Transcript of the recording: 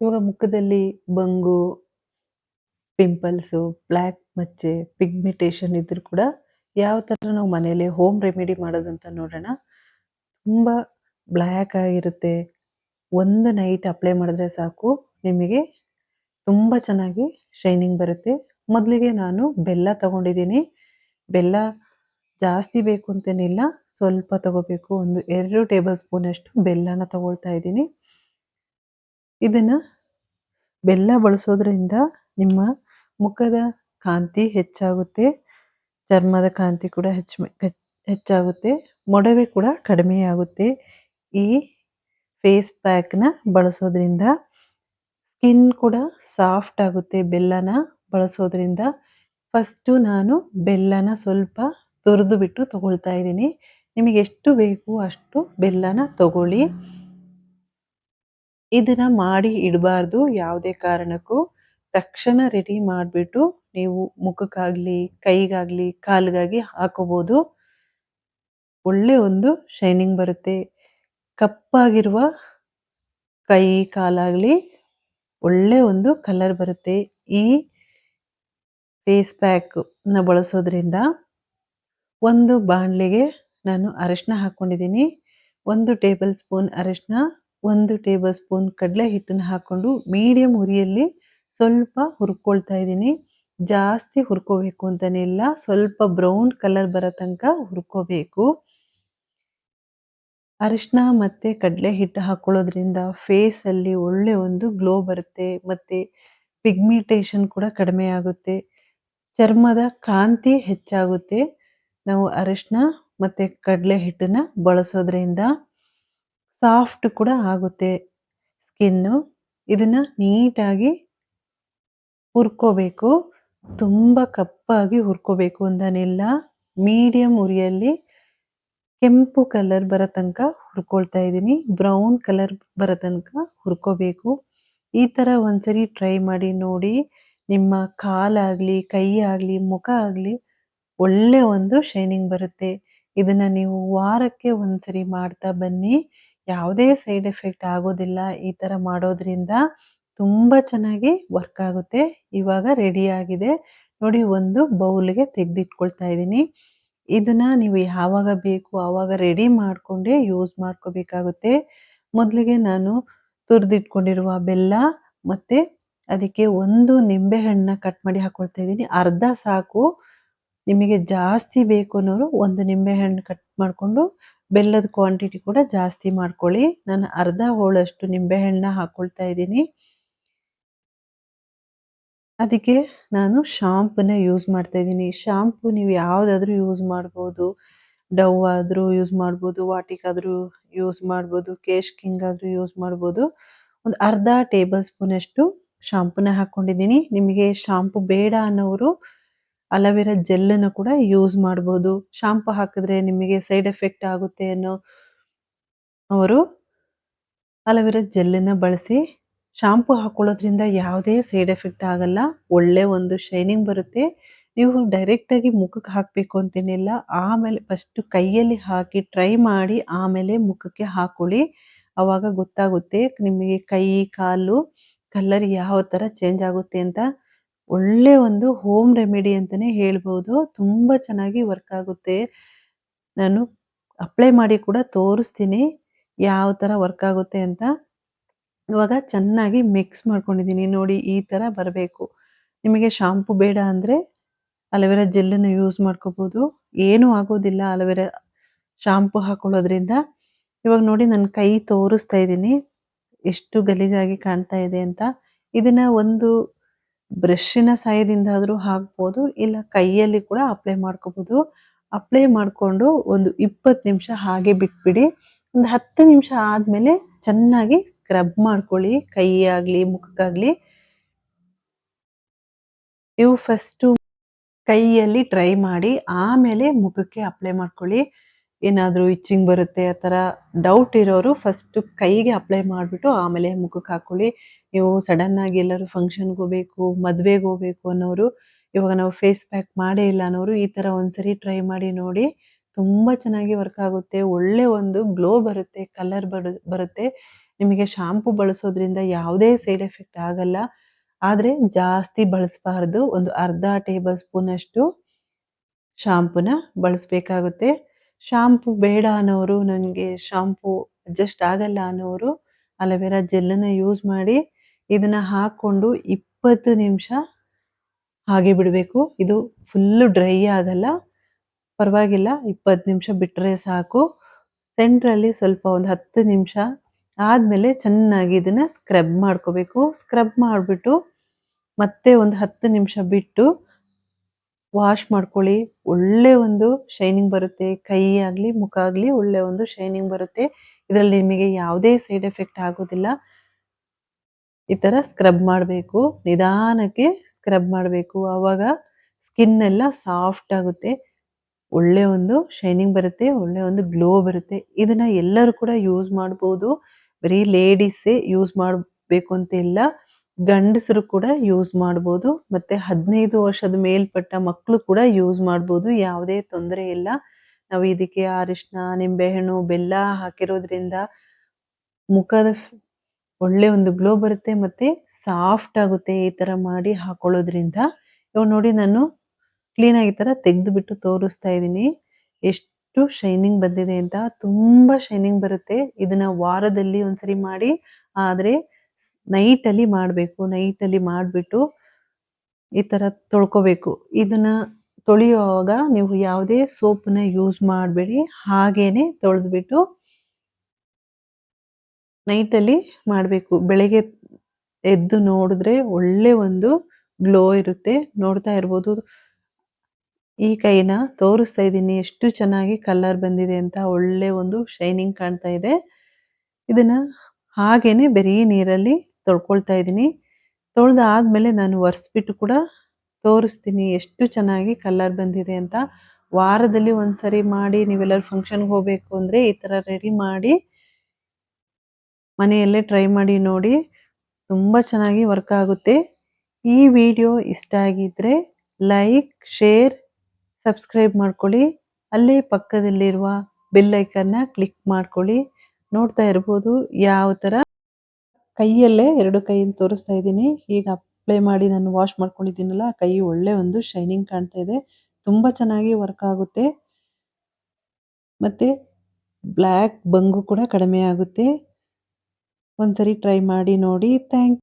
ಇವಾಗ ಮುಖದಲ್ಲಿ ಬಂಗು, ಪಿಂಪಲ್ಸು, ಬ್ಲ್ಯಾಕ್ ಮಚ್ಚೆ, ಪಿಗ್ಮೆಂಟೇಷನ್ ಇದ್ರೂ ಕೂಡ ಯಾವ ಥರ ನಾವು ಮನೇಲಿ ಹೋಮ್ ರೆಮಿಡಿ ಮಾಡೋದಂತ ನೋಡೋಣ. ತುಂಬ ಬ್ಲ್ಯಾಕ್ ಆಗಿರುತ್ತೆ. ಒಂದು ನೈಟ್ ಅಪ್ಲೈ ಮಾಡಿದ್ರೆ ಸಾಕು ನಿಮಗೆ ತುಂಬ ಚೆನ್ನಾಗಿ ಶೈನಿಂಗ್ ಬರುತ್ತೆ. ಮೊದಲಿಗೆ ನಾನು ಬೆಲ್ಲ ತಗೊಂಡಿದ್ದೀನಿ. ಬೆಲ್ಲ ಜಾಸ್ತಿ ಬೇಕು ಅಂತೇನಿಲ್ಲ. ಸ್ವಲ್ಪ ತಗೋಬೇಕು. ಒಂದು 2 ಟೇಬಲ್ ಸ್ಪೂನ್ ಅಷ್ಟು ಬೆಲ್ಲನ ತಗೊಳ್ತಾ ಇದ್ದೀನಿ. ಇದನ್ನ ಬೆಲ್ಲ ಬಳಸೋದ್ರಿಂದ ನಿಮ್ಮ ಮುಖದ ಕಾಂತಿ ಹೆಚ್ಚಾಗುತ್ತೆ. ಚರ್ಮದ ಕಾಂತಿ ಕೂಡ ಹೆಚ್ಚು ಹೆಚ್ ಹೆಚ್ಚಾಗುತ್ತೆ. ಮೊಡವೆ ಕೂಡ ಕಡಿಮೆಯಾಗುತ್ತೆ. ಈ ಫೇಸ್ ಪ್ಯಾಕ್‌ನ ಬಳಸೋದ್ರಿಂದ ಸ್ಕಿನ್ ಕೂಡ ಸಾಫ್ಟ್ ಆಗುತ್ತೆ, ಬೆಲ್ಲನ ಬಳಸೋದ್ರಿಂದ. ಫಸ್ಟು ನಾನು ಬೆಲ್ಲನ ಸ್ವಲ್ಪ ತುರಿದು ಬಿಟ್ಟು ತಗೊಳ್ತಾ ಇದ್ದೀನಿ. ನಿಮಗೆ ಎಷ್ಟು ಬೇಕು ಅಷ್ಟು ಬೆಲ್ಲನ ತಗೊಳ್ಳಿ. ಇದನ್ನ ಮಾಡಿ ಇಡಬಾರ್ದು ಯಾವುದೇ ಕಾರಣಕ್ಕೂ. ತಕ್ಷಣ ರೆಡಿ ಮಾಡಿಬಿಟ್ಟು ನೀವು ಮುಖಕ್ಕಾಗಲಿ, ಕೈಗಾಗಲಿ, ಕಾಲಿಗಾಗಿ ಹಾಕೋಬೋದು. ಒಳ್ಳೆ ಒಂದು ಶೈನಿಂಗ್ ಬರುತ್ತೆ. ಕಪ್ಪಾಗಿರುವ ಕೈ, ಕಾಲಾಗಲಿ ಒಳ್ಳೆ ಒಂದು ಕಲರ್ ಬರುತ್ತೆ. ಈ ಫೇಸ್ ಪ್ಯಾಕ್‌ನ ಬಳಸೋದ್ರಿಂದ ಒಂದು ಬಾಣಲೆಗೆ ನಾನು ಅರಿಶಿನ ಹಾಕ್ಕೊಂಡಿದ್ದೀನಿ. ಒಂದು ಟೇಬಲ್ ಸ್ಪೂನ್ ಅರಿಶಿನ, 1 ಟೇಬಲ್ ಸ್ಪೂನ್ ಕಡಲೆ ಹಿಟ್ಟನ್ನ ಹಾಕ್ಕೊಂಡು ಮೀಡಿಯಂ ಉರಿಯಲ್ಲಿ ಸ್ವಲ್ಪ ಹುರ್ಕೊಳ್ತಾ ಇದ್ದೀನಿ. ಜಾಸ್ತಿ ಹುರ್ಕೋಬೇಕು ಅಂತಲೇ ಇಲ್ಲ, ಸ್ವಲ್ಪ ಬ್ರೌನ್ ಕಲರ್ ಬರೋ ತನಕ ಹುರ್ಕೋಬೇಕು. ಅರಿಶಿನ ಮತ್ತು ಕಡಲೆ ಹಿಟ್ಟು ಹಾಕೊಳ್ಳೋದ್ರಿಂದ ಫೇಸಲ್ಲಿ ಒಳ್ಳೆ ಒಂದು ಗ್ಲೋ ಬರುತ್ತೆ. ಮತ್ತು ಪಿಗ್ಮಿಟೇಷನ್ ಕೂಡ ಕಡಿಮೆ ಆಗುತ್ತೆ. ಚರ್ಮದ ಕಾಂತಿ ಹೆಚ್ಚಾಗುತ್ತೆ. ನಾವು ಅರಿಶಿನ ಮತ್ತು ಕಡಲೆ ಹಿಟ್ಟನ್ನು ಬಳಸೋದ್ರಿಂದ ಸಾಫ್ಟ್ ಕೂಡ ಆಗುತ್ತೆ ಸ್ಕಿನ್ನು. ಇದನ್ನು ನೀಟಾಗಿ ಹುರ್ಕೋಬೇಕು. ತುಂಬ ಕಪ್ಪಾಗಿ ಹುರ್ಕೋಬೇಕು ಅಂತೇನಿಲ್ಲ. ಮೀಡಿಯಂ ಉರಿಯಲ್ಲಿ ಕೆಂಪು ಕಲರ್ ಬರೋ ತನಕ ಹುರ್ಕೊಳ್ತಾ ಇದ್ದೀನಿ. ಬ್ರೌನ್ ಕಲರ್ ಬರೋ ತನಕ ಹುರ್ಕೋಬೇಕು. ಈ ಥರ ಒಂದ್ಸರಿ ಟ್ರೈ ಮಾಡಿ ನೋಡಿ. ನಿಮ್ಮ ಕಾಲಾಗಲಿ, ಕೈ ಆಗಲಿ, ಮುಖ ಆಗಲಿ ಒಳ್ಳೆ ಒಂದು ಶೈನಿಂಗ್ ಬರುತ್ತೆ. ಇದನ್ನು ನೀವು ವಾರಕ್ಕೆ ಒಂದ್ಸರಿ ಮಾಡ್ತಾ ಬನ್ನಿ. ಯಾವುದೇ ಸೈಡ್ ಎಫೆಕ್ಟ್ ಆಗೋದಿಲ್ಲ, ಈ ಥರ ಮಾಡೋದ್ರಿಂದ. ತುಂಬ ಚೆನ್ನಾಗಿ ವರ್ಕ್ ಆಗುತ್ತೆ. ಇವಾಗ ರೆಡಿಯಾಗಿದೆ. ನೋಡಿ ಒಂದು ಬೌಲ್‌ಗೆ ತೆಗೆದಿಟ್ಕೊಳ್ತಾ ಇದ್ದೀನಿ. ಇದನ್ನು ನೀವು ಯಾವಾಗ ಬೇಕು ಆವಾಗ ರೆಡಿ ಮಾಡಿಕೊಂಡೇ ಯೂಸ್ ಮಾಡ್ಕೋಬೇಕಾಗುತ್ತೆ. ಮೊದಲಿಗೆ ನಾನು ತುರಿದಿಟ್ಕೊಂಡಿರುವ ಬೆಲ್ಲ ಮತ್ತು ಅದಕ್ಕೆ ಒಂದು ನಿಂಬೆ ಹಣ್ಣನ್ನ ಕಟ್ ಮಾಡಿ ಹಾಕ್ಕೊಳ್ತಾ ಇದ್ದೀನಿ. ಅರ್ಧ ಸಾಕು. ನಿಮಗೆ ಜಾಸ್ತಿ ಬೇಕು ಅನ್ನೋರು ಒಂದು ನಿಂಬೆಹಣ್ಣು ಕಟ್ ಮಾಡಿಕೊಂಡು ಬೆಲ್ಲದ ಕ್ವಾಂಟಿಟಿ ಕೂಡ ಜಾಸ್ತಿ ಮಾಡ್ಕೊಳ್ಳಿ. ನಾನು ಅರ್ಧ ಹೋಳಷ್ಟು ನಿಂಬೆಹಣ್ಣು ಹಾಕ್ಕೊಳ್ತಾ ಇದ್ದೀನಿ. ಅದಕ್ಕೆ ನಾನು ಶಾಂಪನ್ನ ಯೂಸ್ ಮಾಡ್ತಾ ಇದ್ದೀನಿ. ಶಾಂಪು ನೀವು ಯಾವುದಾದ್ರೂ ಯೂಸ್ ಮಾಡ್ಬೋದು. ಡವ್ ಆದರೂ ಯೂಸ್ ಮಾಡ್ಬೋದು. ವಾಟಿಕ್ ಆದ್ರೂ ಯೂಸ್ ಮಾಡ್ಬೋದು. ಕೇಶ್ ಕಿಂಗ್ ಆದರೂ ಯೂಸ್ ಮಾಡ್ಬೋದು. ಒಂದು ಅರ್ಧ ಟೇಬಲ್ ಸ್ಪೂನ್ ಅಷ್ಟು ಶಾಂಪೂನ ಹಾಕ್ಕೊಂಡಿದ್ದೀನಿ. ನಿಮಗೆ ಶಾಂಪು ಬೇಡ ಅನ್ನೋರು ಅಲೋವೆರಾ ಜೆಲ್ಲನ್ನು ಕೂಡ ಯೂಸ್ ಮಾಡ್ಬೋದು. ಶಾಂಪು ಹಾಕಿದ್ರೆ ನಿಮಗೆ ಸೈಡ್ ಎಫೆಕ್ಟ್ ಆಗುತ್ತೆ ಅನ್ನೋ ಅವರು ಅಲೋವೆರಾ ಜೆಲ್ಲನ್ನು ಬಳಸಿ. ಶಾಂಪು ಹಾಕೊಳ್ಳೋದ್ರಿಂದ ಯಾವುದೇ ಸೈಡ್ ಎಫೆಕ್ಟ್ ಆಗಲ್ಲ. ಒಳ್ಳೆ ಒಂದು ಶೈನಿಂಗ್ ಬರುತ್ತೆ. ನೀವು ಡೈರೆಕ್ಟಾಗಿ ಮುಖಕ್ಕೆ ಹಾಕಬೇಕು ಅಂತೇನಿಲ್ಲ. ಆಮೇಲೆ ಫಸ್ಟು ಕೈಯಲ್ಲಿ ಹಾಕಿ ಟ್ರೈ ಮಾಡಿ ಆಮೇಲೆ ಮುಖಕ್ಕೆ ಹಾಕೊಳ್ಳಿ. ಅವಾಗ ಗೊತ್ತಾಗುತ್ತೆ ನಿಮಗೆ ಕೈ, ಕಾಲು ಕಲ್ಲರ್ ಯಾವ ಥರ ಚೇಂಜ್ ಆಗುತ್ತೆ ಅಂತ. ಒಳ್ಳೆ ಒಂದು ಹೋಮ್ ರೆಮಿಡಿ ಅಂತಾನೆ ಹೇಳ್ಬೋದು. ತುಂಬ ಚೆನ್ನಾಗಿ ವರ್ಕ್ ಆಗುತ್ತೆ. ನಾನು ಅಪ್ಲೈ ಮಾಡಿ ಕೂಡ ತೋರಿಸ್ತೀನಿ. ಯಾವ ಥರ ವರ್ಕ್ ಆಗುತ್ತೆ ಅಂತ. ಇವಾಗ ಚೆನ್ನಾಗಿ ಮಿಕ್ಸ್ ಮಾಡ್ಕೊಂಡಿದ್ದೀನಿ. ನೋಡಿ ಈ ಥರ ಬರಬೇಕು. ನಿಮಗೆ ಶಾಂಪೂ ಬೇಡ ಅಂದರೆ ಅಲೋವೆರಾ ಜೆಲ್ಲನ್ನು ಯೂಸ್ ಮಾಡ್ಕೋಬೋದು. ಏನೂ ಆಗೋದಿಲ್ಲ ಅಲೋವೆರಾ ಶಾಂಪೂ ಹಾಕೊಳ್ಳೋದ್ರಿಂದ. ಇವಾಗ ನೋಡಿ ನನ್ನ ಕೈ ತೋರಿಸ್ತಾ ಇದ್ದೀನಿ. ಎಷ್ಟು ಗಲೀಜಾಗಿ ಕಾಣ್ತಾ ಇದೆ ಅಂತ. ಇದನ್ನ ಒಂದು ಬ್ರಷ್ಷಿನ ಸಹಾಯದಿಂದಾದ್ರೂ ಹಾಕ್ಬೋದು. ಇಲ್ಲ ಕೈಯಲ್ಲಿ ಕೂಡ ಅಪ್ಲೈ ಮಾಡ್ಕೋಬೋದು. ಅಪ್ಲೈ ಮಾಡಿಕೊಂಡು ಒಂದು 20 ನಿಮಿಷ ಹಾಗೆ ಬಿಟ್ಬಿಡಿ. ಒಂದು 10 ನಿಮಿಷ ಆದಮೇಲೆ ಚೆನ್ನಾಗಿ ಸ್ಕ್ರಬ್ ಮಾಡ್ಕೊಳ್ಳಿ. ಕೈ ಆಗಲಿ, ಮುಖಕ್ಕಾಗಲಿ. ನೀವು ಫಸ್ಟು ಕೈಯಲ್ಲಿ ಟ್ರೈ ಮಾಡಿ ಆಮೇಲೆ ಮುಖಕ್ಕೆ ಅಪ್ಲೈ ಮಾಡ್ಕೊಳ್ಳಿ. ಏನಾದರೂ ಇಚ್ಚಿಂಗ್ ಬರುತ್ತೆ ಆ ಥರ ಡೌಟ್ ಇರೋರು ಫಸ್ಟು ಕೈಗೆ ಅಪ್ಲೈ ಮಾಡಿಬಿಟ್ಟು ಆಮೇಲೆ ಮುಖಕ್ಕೆ ಹಾಕ್ಕೊಳ್ಳಿ. ನೀವು ಆಗಿ ಎಲ್ಲರೂ ಫಂಕ್ಷನ್‌ಗೆ ಹೋಗ್ಬೇಕು, ಮದುವೆಗೆ ಹೋಗ್ಬೇಕು ಅನ್ನೋರು, ಇವಾಗ ನಾವು ಫೇಸ್ ಪ್ಯಾಕ್ ಮಾಡೇ ಇಲ್ಲ ಅನ್ನೋರು ಈ ಥರ ಒಂದ್ಸರಿ ಟ್ರೈ ಮಾಡಿ ನೋಡಿ. ತುಂಬ ಚೆನ್ನಾಗಿ ವರ್ಕ್ ಆಗುತ್ತೆ. ಒಳ್ಳೆ ಒಂದು ಗ್ಲೋ ಬರುತ್ತೆ. ಕಲರ್ ಬರು ಬರುತ್ತೆ. ನಿಮಗೆ ಶಾಂಪು ಬಳಸೋದ್ರಿಂದ ಯಾವುದೇ ಸೈಡ್ ಎಫೆಕ್ಟ್ ಆಗಲ್ಲ ಆದರೆ ಜಾಸ್ತಿ ಬಳಸಬಾರ್ದು ಒಂದು ಅರ್ಧ ಟೇಬಲ್ ಸ್ಪೂನಷ್ಟು ಶಾಂಪುನ ಬಳಸಬೇಕಾಗುತ್ತೆ ಶಾಂಪು ಬೇಡ ಅನ್ನೋರು ನನಗೆ ಶಾಂಪು ಅಡ್ಜಸ್ಟ್ ಆಗಲ್ಲ ಅನ್ನೋರು ಅಲೋವೆರಾ ಜೆಲ್ಲನ್ನು ಯೂಸ್ ಮಾಡಿ ಇದನ್ನು ಹಾಕ್ಕೊಂಡು ಇಪ್ಪತ್ತು ನಿಮಿಷ ಹಾಗೆ ಬಿಡಬೇಕು. ಇದು ಫುಲ್ಲು ಡ್ರೈ ಆಗಲ್ಲ. ಪರವಾಗಿಲ್ಲ, ಇಪ್ಪತ್ತು ನಿಮಿಷ ಬಿಟ್ಟರೆ ಸಾಕು. ಸೆಂಟ್ರಲ್ಲಿ ಸ್ವಲ್ಪ ಒಂದು ಹತ್ತು ನಿಮಿಷ ಆದಮೇಲೆ ಚೆನ್ನಾಗಿ ಇದನ್ನು ಸ್ಕ್ರಬ್ ಮಾಡ್ಕೋಬೇಕು. ಸ್ಕ್ರಬ್ ಮಾಡಿಬಿಟ್ಟು ಮತ್ತೆ ಒಂದು ಹತ್ತು ನಿಮಿಷ ಬಿಟ್ಟು ವಾಶ್ ಮಾಡ್ಕೊಳ್ಳಿ. ಒಳ್ಳೆ ಒಂದು ಶೈನಿಂಗ್ ಬರುತ್ತೆ. ಕೈ ಆಗಲಿ, ಮುಖ ಆಗಲಿ ಒಳ್ಳೆ ಒಂದು ಶೈನಿಂಗ್ ಬರುತ್ತೆ. ಇದರಲ್ಲಿ ನಿಮಗೆ ಯಾವುದೇ ಸೈಡ್ ಎಫೆಕ್ಟ್ ಆಗೋದಿಲ್ಲ. ಈ ಥರ ಸ್ಕ್ರಬ್ ಮಾಡಬೇಕು. ನಿಧಾನಕ್ಕೆ ಸ್ಕ್ರಬ್ ಮಾಡಬೇಕು. ಆವಾಗ ಸ್ಕಿನ್ ಎಲ್ಲ ಸಾಫ್ಟ್ ಆಗುತ್ತೆ. ಒಳ್ಳೆ ಒಂದು ಶೈನಿಂಗ್ ಬರುತ್ತೆ, ಒಳ್ಳೆ ಒಂದು ಗ್ಲೋ ಬರುತ್ತೆ. ಇದನ್ನ ಎಲ್ಲರೂ ಕೂಡ ಯೂಸ್ ಮಾಡ್ಬೋದು. ಬರೀ ಲೇಡೀಸೇ ಯೂಸ್ ಮಾಡಬೇಕು ಅಂತ ಇಲ್ಲ ಗಂಡಸರು ಕೂಡ ಯೂಸ್ ಮಾಡ್ಬೋದು. ಮತ್ತೆ ಹದಿನೈದು ವರ್ಷದ ಮೇಲ್ಪಟ್ಟ ಮಕ್ಕಳು ಕೂಡ ಯೂಸ್ ಮಾಡ್ಬೋದು. ಯಾವುದೇ ತೊಂದರೆ ಇಲ್ಲ. ನಾವು ಇದಕ್ಕೆ ಅರಿಶಿನ, ನಿಂಬೆಹಣ್ಣು, ಬೆಲ್ಲ ಹಾಕಿರೋದ್ರಿಂದ ಮುಖದ ಒಳ್ಳೆ ಒಂದು ಗ್ಲೋ ಬರುತ್ತೆ ಮತ್ತೆ ಸಾಫ್ಟ್ ಆಗುತ್ತೆ ಈ ತರ ಮಾಡಿ ಹಾಕೊಳ್ಳೋದ್ರಿಂದ. ಇವಾಗ ನೋಡಿ ನಾನು ಕ್ಲೀನ್ ಆಗಿ ತರ ತೆಗೆದುಬಿಟ್ಟು ತೋರಿಸ್ತಾ ಇದ್ದೀನಿ. ಎಷ್ಟು ಶೈನಿಂಗ್ ಬಂದಿದೆ ಅಂತ, ತುಂಬಾ ಶೈನಿಂಗ್ ಬರುತ್ತೆ. ಇದನ್ನ ವಾರದಲ್ಲಿ ಒಂದ್ಸರಿ ಮಾಡಿ, ಆದ್ರೆ ನೈಟ್ ಅಲ್ಲಿ ಮಾಡಬೇಕು ಅಲ್ಲಿ ಮಾಡಿಬಿಟ್ಟು ಈ ತರ ತೊಳ್ಕೊಬೇಕು. ಇದನ್ನ ತೊಳೆಯುವಾಗ ನೀವು ಯಾವುದೇ ಸೋಪ್ನ ಯೂಸ್ ಮಾಡಬೇಡಿ, ಹಾಗೇನೆ ತೊಳೆದ್ಬಿಟ್ಟು ನೈಟಲ್ಲಿ ಮಾಡಬೇಕು. ಬೆಳಗ್ಗೆ ಎದ್ದು ನೋಡಿದ್ರೆ ಒಳ್ಳೆ ಒಂದು ಗ್ಲೋ ಇರುತ್ತೆ. ನೋಡ್ತಾ ಇರ್ಬೋದು. ಈ ಕೈನ ತೋರಿಸ್ತಾ ಇದ್ದೀನಿ. ಎಷ್ಟು ಚೆನ್ನಾಗಿ ಕಲರ್ ಬಂದಿದೆ ಅಂತ ಒಳ್ಳೆ ಒಂದು ಶೈನಿಂಗ್ ಕಾಣ್ತಾ ಇದೆ. ಇದನ್ನ ಹಾಗೇನೆ ಬರೀ ನೀರಲ್ಲಿ ತೊಳ್ಕೊಳ್ತಾ ಇದ್ದೀನಿ. ತೊಳೆದಾದ್ಮೇಲೆ ನಾನು ಒರೆಸ್ಬಿಟ್ಟು ಕೂಡ ತೋರಿಸ್ತೀನಿ ಎಷ್ಟು ಚೆನ್ನಾಗಿ ಕಲರ್ ಬಂದಿದೆ ಅಂತ. ವಾರದಲ್ಲಿ ಒಂದ್ಸರಿ ಮಾಡಿ ನೀವೆಲ್ಲರೂ ಫಂಕ್ಷನ್ಗೆ ಹೋಗಬೇಕು ಅಂದರೆ ಈ ಥರ ರೆಡಿ ಮಾಡಿ ಮನೆಯಲ್ಲೇ ಟ್ರೈ ಮಾಡಿ ನೋಡಿ ತುಂಬ ಚೆನ್ನಾಗಿ ವರ್ಕ್ ಆಗುತ್ತೆ. ಈ ವಿಡಿಯೋ ಇಷ್ಟ ಆಗಿದ್ರೆ ಲೈಕ್ ಶೇರ್ ಸಬ್ಸ್ಕ್ರೈಬ್ ಮಾಡ್ಕೊಳ್ಳಿ. ಅಲ್ಲೇ ಪಕ್ಕದಲ್ಲಿರುವ ಬೆಲ್ಲೈಕನ್ನ ಕ್ಲಿಕ್ ಮಾಡ್ಕೊಳ್ಳಿ. ನೋಡ್ತಾ ಇರ್ಬೋದು ಯಾವ ಥರ ಕೈಯಲ್ಲೇ ಎರಡು ಕೈಯಿಂದ ತೋರಿಸ್ತಾ ಇದ್ದೀನಿ. ಈಗ ಅಪ್ಲೈ ಮಾಡಿ ನಾನು ವಾಶ್ ಮಾಡ್ಕೊಂಡಿದ್ದೀನಲ್ಲ ಕೈ ಒಳ್ಳೆ ಒಂದು ಶೈನಿಂಗ್ ಕಾಣ್ತಾ ಇದೆ. ತುಂಬ ಚೆನ್ನಾಗಿ ವರ್ಕ್ ಆಗುತ್ತೆ. ಮತ್ತು ಬ್ಲ್ಯಾಕ್ ಬಂಗು ಕೂಡ ಕಡಿಮೆ ಆಗುತ್ತೆ. ಒಂದ್ಸರಿ ಟ್ರೈ ಮಾಡಿ ನೋಡಿ. ಥ್ಯಾಂಕ್